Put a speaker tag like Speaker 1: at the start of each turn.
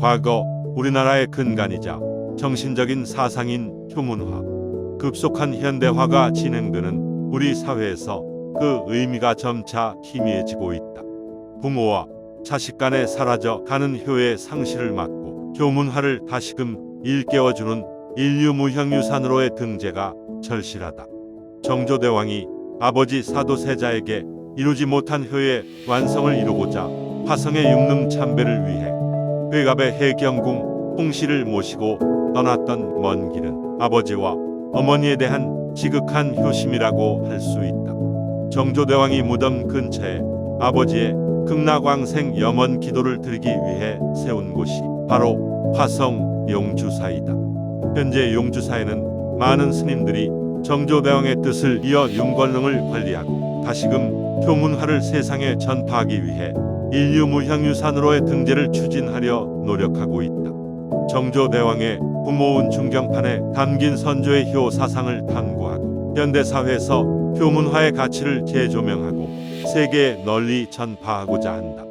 Speaker 1: 과거 우리나라의 근간이자 정신적인 사상인 효문화, 급속한 현대화가 진행되는 우리 사회에서 그 의미가 점차 희미해지고 있다. 부모와 자식 간에 사라져 가는 효의 상실을 막고 교문화를 다시금 일깨워주는 인류 무형유산으로의 등재가 절실하다. 정조대왕이 아버지 사도세자에게 이루지 못한 효의 완성을 이루고자 화성의 육능 참배를 위해 회갑의 해경궁 홍씨를 모시고 떠났던 먼 길은 아버지와 어머니에 대한 지극한 효심이라고 할 수 있다. 정조대왕이 무덤 근처에 아버지의 극락왕생 염원 기도를 드리기 위해 세운 곳이 바로 화성 용주사이다. 현재 용주사에는 많은 스님들이 정조대왕의 뜻을 이어 윤권릉을 관리하고 다시금 효문화를 세상에 전파하기 위해 인류 무형유산으로의 등재를 추진하려 노력하고 있다. 정조대왕의 부모운 중경판에 담긴 선조의 효 사상을 탐구하고 현대 사회에서 효문화의 가치를 재조명하고 세계에 널리 전파하고자 한다.